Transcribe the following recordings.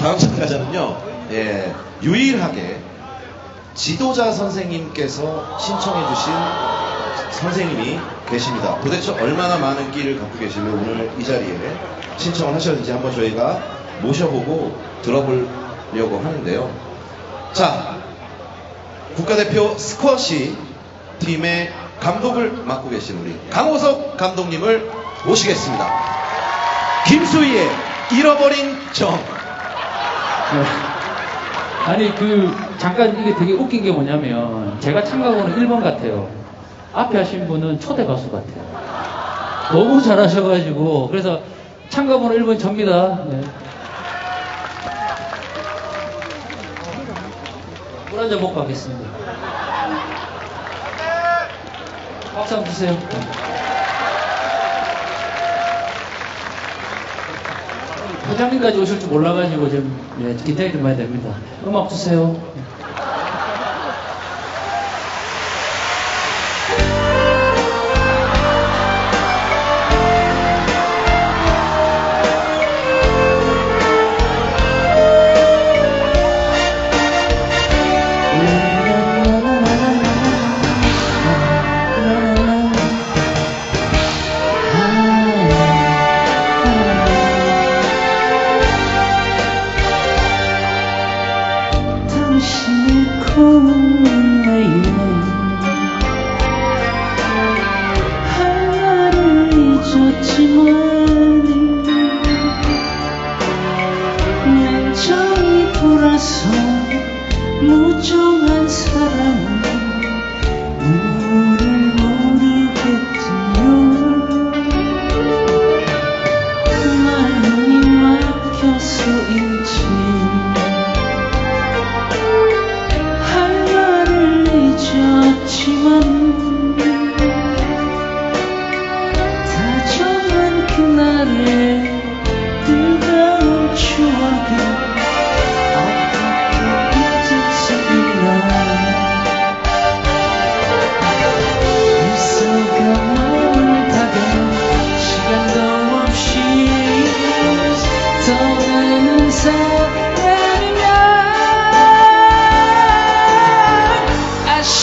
다음 참가자는요, 예, 유일하게 지도자 선생님께서 신청해주신 선생님이 계십니다. 도대체 얼마나 많은 끼를 갖고 계시길래 오늘 이 자리에 신청을 하셨는지 한번 저희가 모셔보고 들어보려고 하는데요. 자, 국가대표 스쿼시 팀의 감독을 맡고 계신 우리 강호석 감독님을 모시겠습니다. 김수희의 잃어버린 정. 네. 아니 그 잠깐 이게 되게 웃긴 게 뭐냐면 제가 참가번호 1번 같아요. 앞에 하신 분은 초대 가수 같아요. 너무 잘하셔가지고 그래서 참가번호 1번 접니다. 네. 물한잔 먹고 가겠습니다. 박수 한번 주세요. 부장님까지 오실 줄 몰라가지고 좀 예, 기대해 좀 해야 됩니다. 음악 주세요.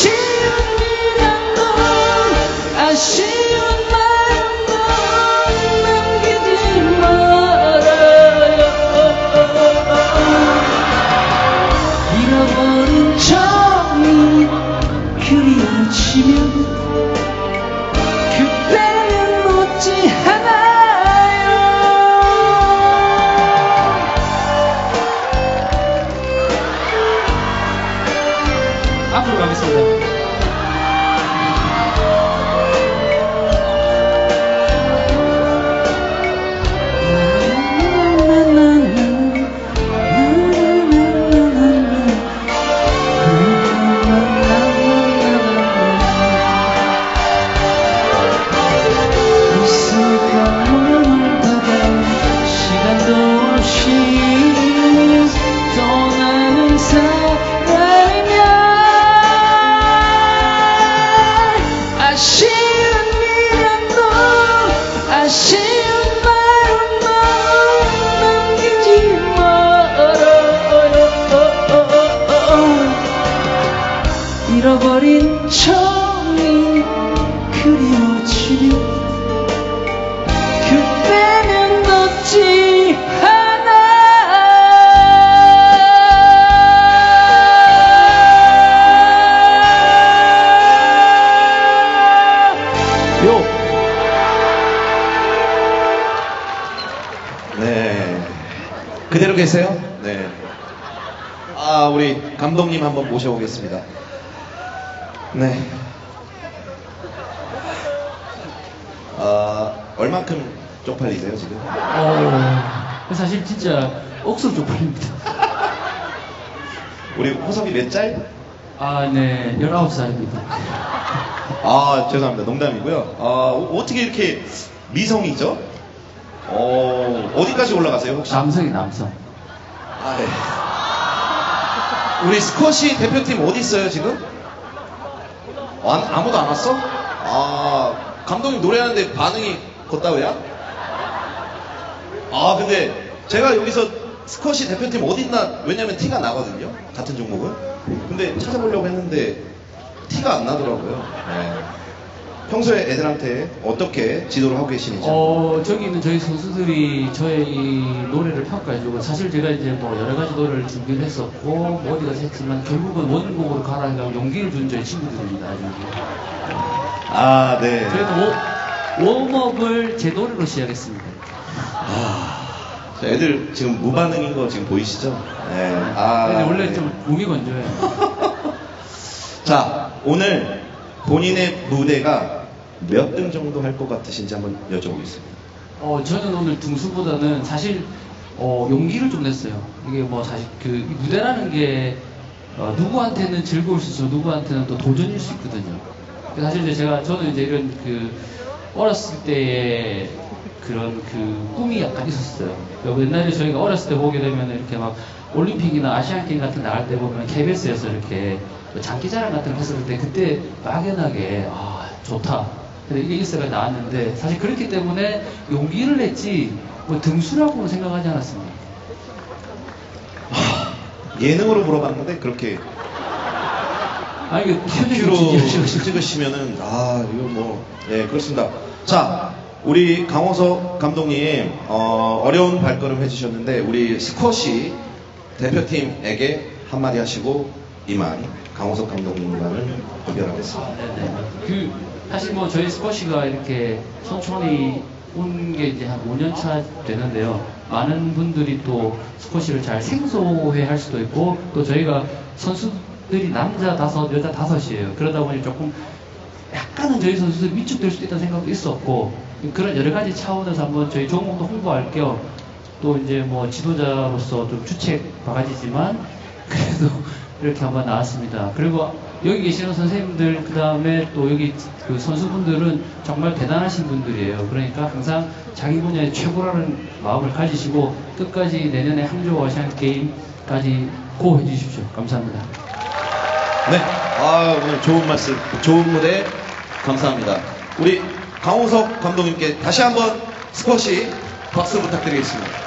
아 앞으로 가 그대로 계세요? 네. 아, 우리 감독님 한번 모셔보겠습니다. 네. 아, 얼만큼 쪽팔리세요, 지금? 어, 사실 진짜 억수로 쪽팔립니다. 우리 호섭이 몇 짤? 아, 네, 19살입니다. 아, 죄송합니다. 농담이고요. 아, 어, 어떻게 이렇게 미성이죠? 어, 어디까지 올라가세요, 혹시? 남성이 남성. 아, 네. 우리 스쿼시 대표팀 어디 있어요, 지금? 안, 아무도 안 왔어? 아, 감독님 노래하는데 반응이 걷다고야? 아, 근데 제가 여기서 스쿼시 대표팀 어딨나 왜냐면 티가 나거든요 같은 종목은 근데 찾아보려고 했는데 티가 안 나더라고요 네. 평소에 애들한테 어떻게 지도를 하고 계시는지 어, 저기 있는 저희 선수들이 저의 이 노래를 평가해주고, 사실 제가 이제 뭐 여러 가지 노래를 준비를 했었고, 뭐 어디 가서 했지만, 결국은 원곡으로 가라 해서 용기를 준 저희 친구들입니다. 아 네. 그래도 워- 웜업을 제 노래로 시작했습니다. 자, 애들 지금 무반응인 거 지금 보이시죠? 네. 아, 근데 원래 네. 좀 몸이 건조해요. 자, 오늘 본인의 무대가 몇 등 정도 할 것 같으신지 한번 여쭤보겠습니다. 어, 저는 오늘 등수보다는 사실 어, 용기를 좀 냈어요. 이게 뭐 사실 그이 무대라는 게 어, 누구한테는 즐거울 수 있어, 누구한테는 또 도전일 수 있거든요. 그래서 사실 이제 제가 저는 이제 이런 그 어렸을 때의 그런 그 꿈이 약간 있었어요. 옛날에 저희가 어렸을 때 보게 되면 이렇게 막 올림픽이나 아시안 게임 같은 데 나갈 때 보면 KBS에서 이렇게 뭐 장기자랑 같은 거 했을 때 그때 막연하게 아 좋다. 이게 일세가 나왔는데 사실 그렇기 때문에 용기를 냈지 뭐 등수라고는 생각하지 않았습니다. 예능으로 물어봤는데 그렇게 아 이게 큐로 표정이 찍으시면은 아 이거 뭐네 그렇습니다. 자 우리 강호석 감독님 어, 어려운 발걸음 해주셨는데 우리 스쿼시 대표팀에게 한마디 하시고 이만 강호석 감독님과는 연결하겠습니다. 네네. 그 사실 뭐 저희 스쿼시가 이렇게 천천히 온 게 이제 한 5년 차 되는데요. 많은 분들이 또 스쿼시를 잘 생소해 할 수도 있고 또 저희가 선수들이 남자 다섯, 여자 다섯이에요. 그러다 보니 조금 약간은 저희 선수들 위축될 수도 있다는 생각도 있었고 그런 여러 가지 차원에서 한번 저희 종목도 홍보할 겸 또 이제 뭐 지도자로서 좀 주책 바가지지만 그래도 이렇게 한번 나왔습니다. 그리고 여기 계시는 선생님들 그 다음에 또 여기 그 선수분들은 정말 대단하신 분들이에요. 그러니까 항상 자기 분야의 최고라는 마음을 가지시고 끝까지 내년에 항저우 아시안 게임까지 고해 주십시오. 감사합니다. 네. 아, 오늘 좋은 말씀, 좋은 무대 감사합니다. 우리 강호석 감독님께 다시 한번 스쿼시 박수 부탁드리겠습니다.